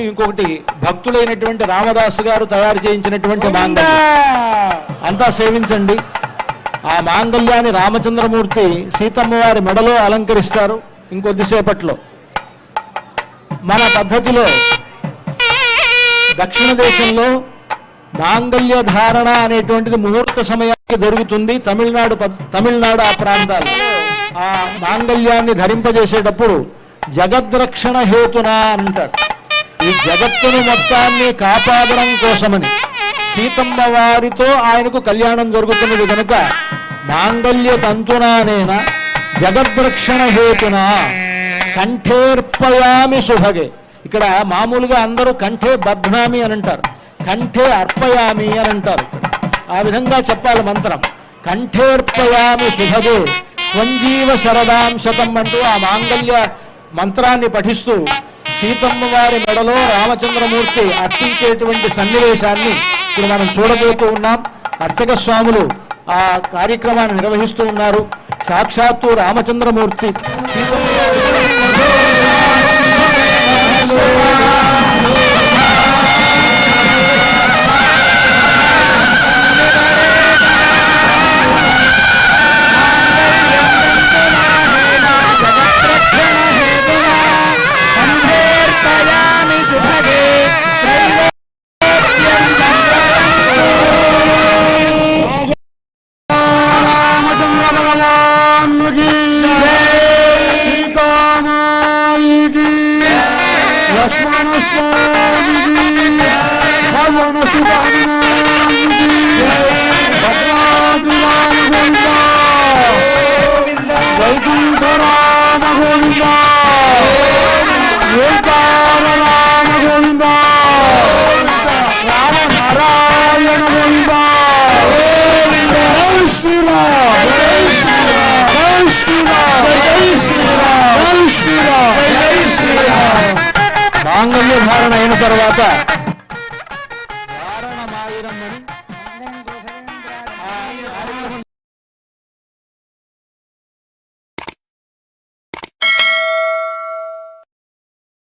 ఇంకొకటి భక్తులైనటువంటి రామదాసు గారు తయారు చేయించినటువంటి మాంగళ్యం. అంతా సేవించండి. ఆ మాంగళ్యాన్ని రామచంద్రమూర్తి సీతమ్మ వారి మెడలో అలంకరిస్తారు ఇంకొద్దిసేపట్లో. మన పద్ధతిలో దక్షిణ దేశంలో మాంగళ్య ధారణ అనేటువంటిది ముహూర్త సమయానికి జరుగుతుంది. తమిళనాడు తమిళనాడు ఆ ప్రాంతాలు ఆ మాంగళ్యాన్ని ధరింపజేసేటప్పుడు జగద్రక్షణ హేతున అంటారు. ఈ జగత్తును మొత్తాన్ని కాపాడడం కోసమని సీతమ్మ వారితో ఆయనకు కళ్యాణం జరుగుతున్నది కనుక మాంగళ్య తంతునానేన జగద్రక్షణ హేతున కంఠేర్పయామి శుభగే ఇక్కడ మామూలుగా అందరూ కంఠే బధ్నామి అని అంటారు. కంఠే అర్పయామి అని అంటారు. ఆ విధంగా చెప్పాలి మంత్రం. కంఠేర్పయామి శుభగే త్వంజీవ శరదాం శతం అంటూ ఆ మాంగళ్య మంత్రాన్ని పఠిస్తూ సీతమ్మ వారి మెడలో రామచంద్రమూర్తి అర్పించేటువంటి సన్నివేశాన్ని ఇప్పుడు మనం చూడబోతూ ఉన్నాం. అర్చక స్వాములు ఆ కార్యక్రమాన్ని నిర్వహిస్తూ ఉన్నారు. సాక్షాత్తు Ramachandramurthy Seethamma Lakshmana Swami Ji, Bhagwana Subhanana Ji, మాంగళ్యధారణ అయిన తర్వాత